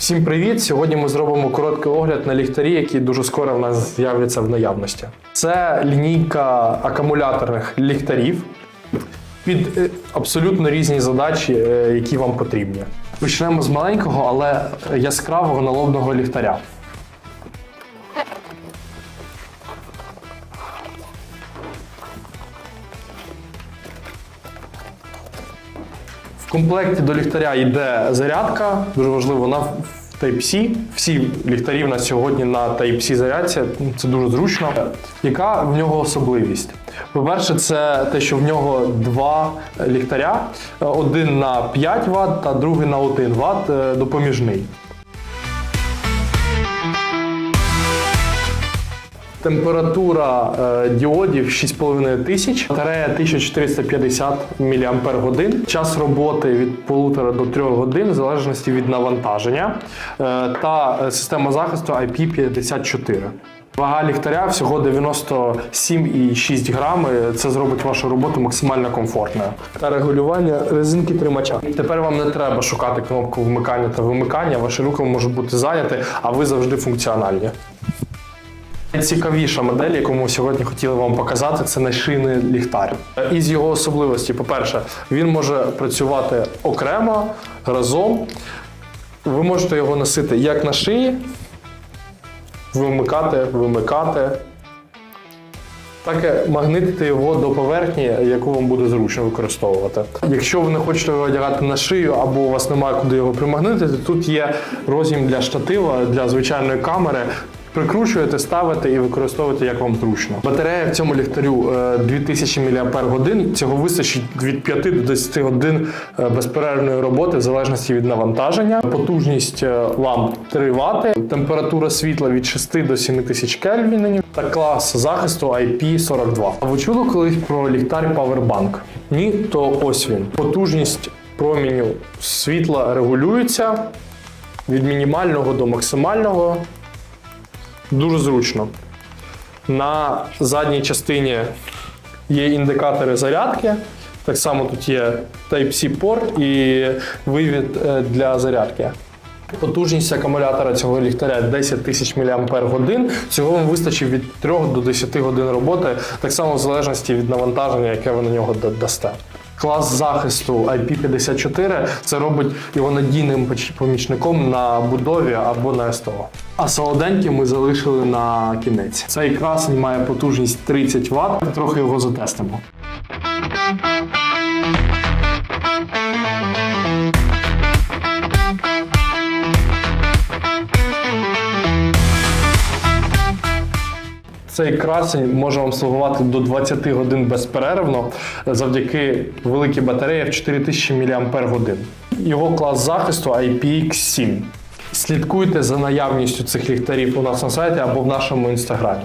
Всім привіт! Сьогодні ми зробимо короткий огляд на ліхтарі, які дуже скоро в нас з'являться в наявності. Це лінійка акумуляторних ліхтарів під е, абсолютно різні задачі, е, які вам потрібні. Почнемо з маленького, але яскравого налобного ліхтаря. Комплекті до ліхтаря йде зарядка, дуже важливо, вона в Type-C. Всі ліхтарі в нас сьогодні на Type-C зарядці, це дуже зручно. Яка в нього особливість? По-перше, це те, що в нього два ліхтаря: один на 5 Вт та другий на 1 Вт е, допоміжний. Температура е, діодів 6,5 тисяч, батарея 1450 мАч. Час роботи від 1,5 до 3 годин в залежності від навантаження. Е, та е, система захисту IP54. Вага ліхтаря всього 97,6 грами. Це зробить вашу роботу максимально комфортною. Та регулювання резинки тримача. Тепер вам не треба шукати кнопку вмикання та вимикання. Ваші руки можуть бути зайняті, а ви завжди функціональні. Найцікавіша модель, яку ми сьогодні хотіли вам показати, це нашийний ліхтар. Із його особливості, по-перше, він може працювати окремо, разом. Ви можете його носити як на шиї, вимикати, вимикати, так і магнитити його до поверхні, яку вам буде зручно використовувати. Якщо ви не хочете його одягати на шию або у вас немає куди його примагнитити, тут є роз'єм для штатива, для звичайної камери. Прикручуєте, ставите і використовуєте як вам зручно. Батарея в цьому ліхтарю е, 2000 мАч. Цього вистачить від 5 до 10 годин е, безперервної роботи в залежності від навантаження. Потужність е, ламп 3 Вт, температура світла від 6 до 7000 кельвінів та клас захисту IP42. А ви чули колись про ліхтар Powerbank? Ні, то ось він. Потужність проміню світла регулюється від мінімального до максимального. Дуже зручно. На задній частині є індикатори зарядки. Так само тут є Type-C порт і вивід е, для зарядки. Потужність акумулятора цього ліхтаря 10 тисяч мАч. Цього вам вистачить від 3 до 10 годин роботи, так само в залежності від навантаження, яке ви на нього да- дасте. Клас захисту IP54 це робить його надійним помічником на будові або на СТО. А солоденькі ми залишили на кінець. Цей красень має потужність 30 Вт. Трохи його затестимо. Цей красень може вам слугувати до 20 годин безперервно завдяки великій батареї в 4000 мАч. Його клас захисту IPX7. Слідкуйте за наявністю цих ліхтарів у нас на сайті або в нашому інстаграмі.